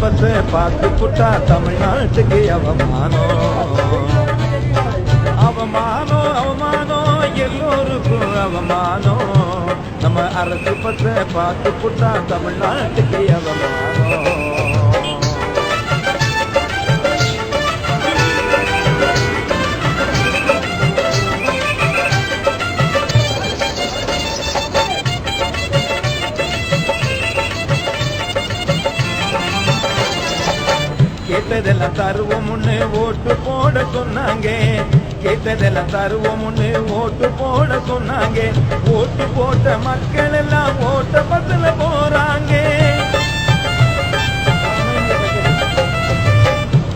Bus பார்த்து புட்டா தமிழ்நாட்டுக்கு அவமானம் அவமானம் அவமானம் எல்லோருக்கும் அவமானம் நம்ம அரசு பஸ் பார்த்து புட்டா தமிழ்நாட்டுக்கு அவமானம் கேட்டதெல்லாம் தருவோம் தருவோம்னு ஓட்டு போட சொன்னாங்க. கேட்டதெல்லாம் தருவோம் தருவோம்னு ஓட்டு போட சொன்னாங்க. ஓட்டு போட்ட மக்கள் எல்லாம் ஓட்ட பத்துல போறாங்க.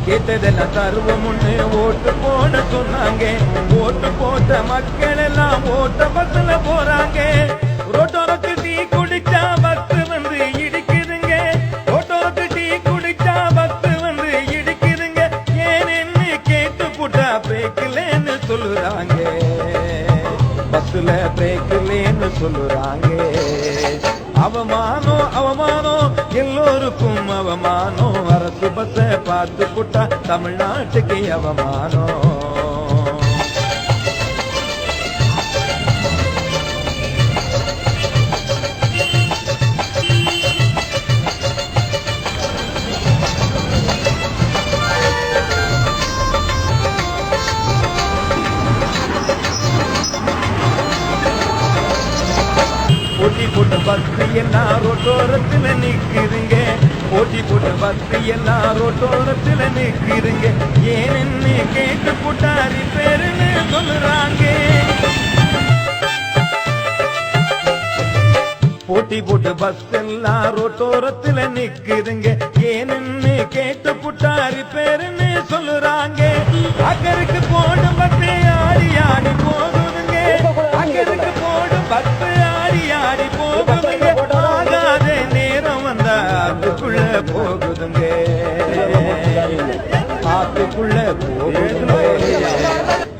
கேட்டதெல்லாம் தருவோம் தருவோம்னு ஓட்டு போட சொன்னாங்க. ஓட்டு போட்ட மக்கள் எல்லாம் ஓட்ட பத்துல போறாங்க. ரோட்டோ பஸ்ல பிரேக் இல்லைன்னு சொல்லுறாங்க. அவமானம் அவமானம் எல்லோருக்கும் அவமானம் அரசு பஸ்ஸ பார்த்து புட்டா தமிழ்நாட்டுக்கு அவமானம் எல்லாம் ரோட்டோரத்துல நிக்குதுங்க போட்டி போட்டு பத்து எல்லாம் ரோட்டோரத்துல நிக்குதுங்க ஏன்னு கேட்டு கூட்டாரி பேருன்னு சொல்லுறாங்க. போட்டி போட்டு பஸ் எல்லாம் ரோட்டோரத்துல நிக்குதுங்க ஏன்னு கேட்டு புட்டாரி பேருன்னு சொல்லுறாங்க. அக்கருக்கு போடும் பஸ் ஆடி ஆடி போகுதுங்க போகுதுங்க ஆத்துக்குள்ள போகுதுங்க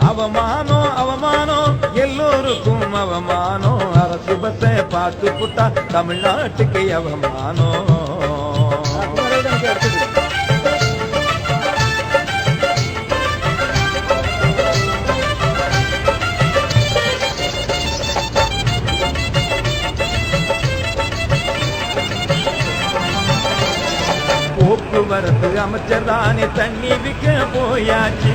அவமானம் அவமானம் எல்லோருக்கும் அவமானம் அரசு பஸ்ஸை பார்த்து புட்டா தமிழ்நாட்டுக்கு அவமானம் போக்குவரத்து அமைச்சர் தானே தண்ணி விற்க போயாச்சு.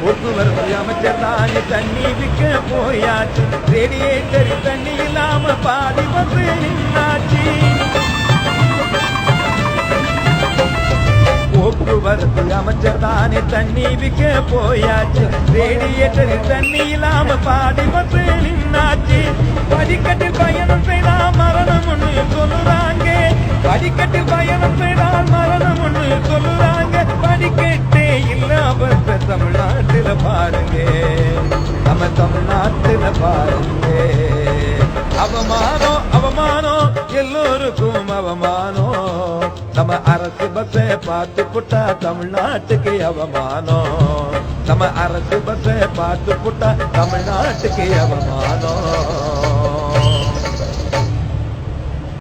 போக்குவரத்து அமைச்சர் தானே தண்ணி விற்க போயாச்சு. ரேடியேட்டர் தண்ணி இல்லாம பாதி வந்து நின்னாச்சு. போக்குவரத்து அமைச்சர் தானே தண்ணி விற்க போயாச்சு. ரேடியேட்டர் தண்ணி இல்லாம பாதி வந்து நின்னாச்சு. படிக்கட்டில் பயணம் செய்தால் மரணம் ஒண்ணு சொல்லுறாங்க. படிக்கட்டில் பயணம் பாருங்க அவமானம் அவமானம் எல்லோருக்கும் அவமானம் நம்ம அரசு பஸ்ஸை பார்த்து புட்டா தமிழ்நாட்டுக்கு அவமானம் நம்ம அரசு பஸ்ஸை பார்த்து புட்டா தமிழ்நாட்டுக்கு அவமானம்